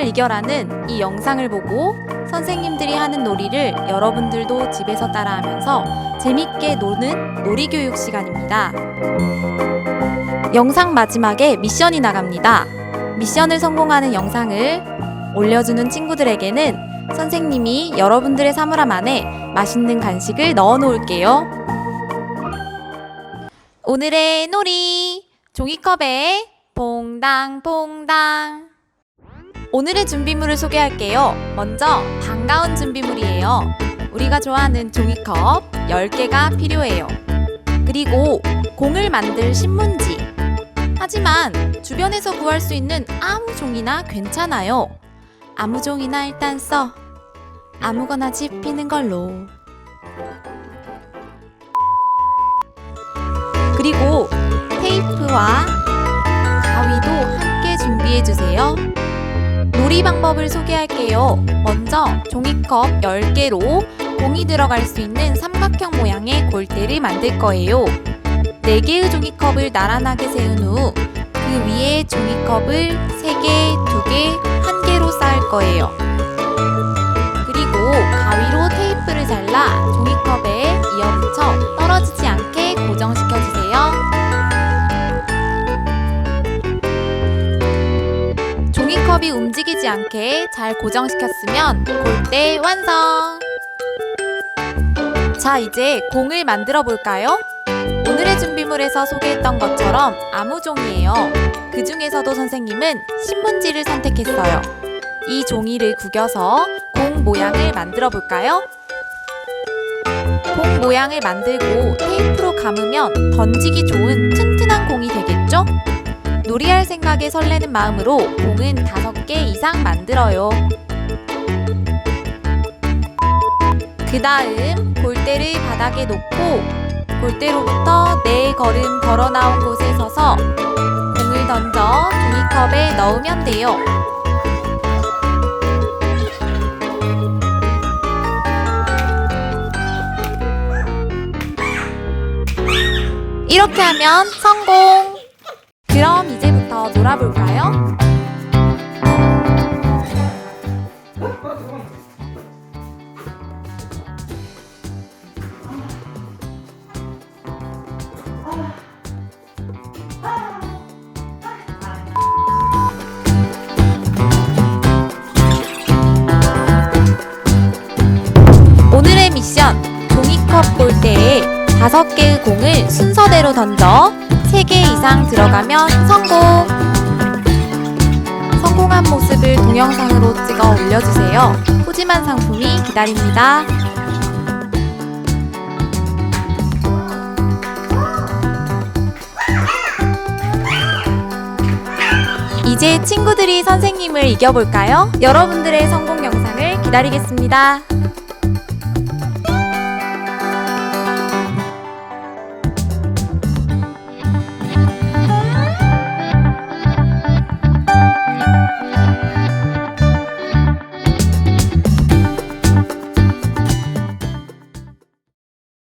선생님을 이겨라는 이 영상을 보고 선생님들이 하는 놀이를 여러분들도 집에서 따라하면서 재밌게 노는 놀이교육 시간입니다. 영상 마지막에 미션이 나갑니다. 미션을 성공하는 영상을 올려주는 친구들에게는 선생님이 여러분들의 사물함 안에 맛있는 간식을 넣어 놓을게요. 오늘의 놀이 종이컵에 퐁당퐁당 오늘의 준비물을 소개할게요. 먼저 반가운 준비물이에요. 우리가 좋아하는 종이컵 10개가 필요해요. 그리고 공을 만들 신문지. 하지만 주변에서 구할 수 있는 아무 종이나 괜찮아요. 아무 종이나 일단 써. 아무거나 집히는 걸로. 그리고 테이프와 가위도 함께 준비해 주세요. 놀이 방법을 소개할게요. 먼저 종이컵 10개로 공이 들어갈 수 있는 삼각형 모양의 골대를 만들 거예요. 4개의 종이컵을 나란하게 세운 후 그 위에 종이컵을 3개, 2개, 1개로 쌓을 거예요. 그리고 가위로 테이프를 잘라 종이컵에 이어붙 컵이 움직이지 않게 잘 고정시켰으면 골대 완성! 자, 이제 공을 만들어 볼까요? 오늘의 준비물에서 소개했던 것처럼 아무 종이에요. 그 중에서도 선생님은 신문지를 선택했어요. 이 종이를 구겨서 공 모양을 만들어 볼까요? 공 모양을 만들고 테이프로 감으면 던지기 좋은 튼튼한 공이 되겠죠? 놀이할 생각에 설레는 마음으로 공은 다섯 개 이상 만들어요. 그 다음 골대를 바닥에 놓고 골대로부터 네 걸음 걸어 나온 곳에 서서 공을 던져 종이컵에 넣으면 돼요. 이렇게 하면 성공! 그럼 이제 놀아볼까요? 오늘의 미션 종이컵 골대에 다섯 개의 공을 순서대로 던져 세개 이상 들어가면 성공. 동영상으로 찍어 올려주세요. 푸짐한 상품이 기다립니다. 이제 친구들이 선생님을 이겨볼까요? 여러분들의 성공 영상을 기다리겠습니다.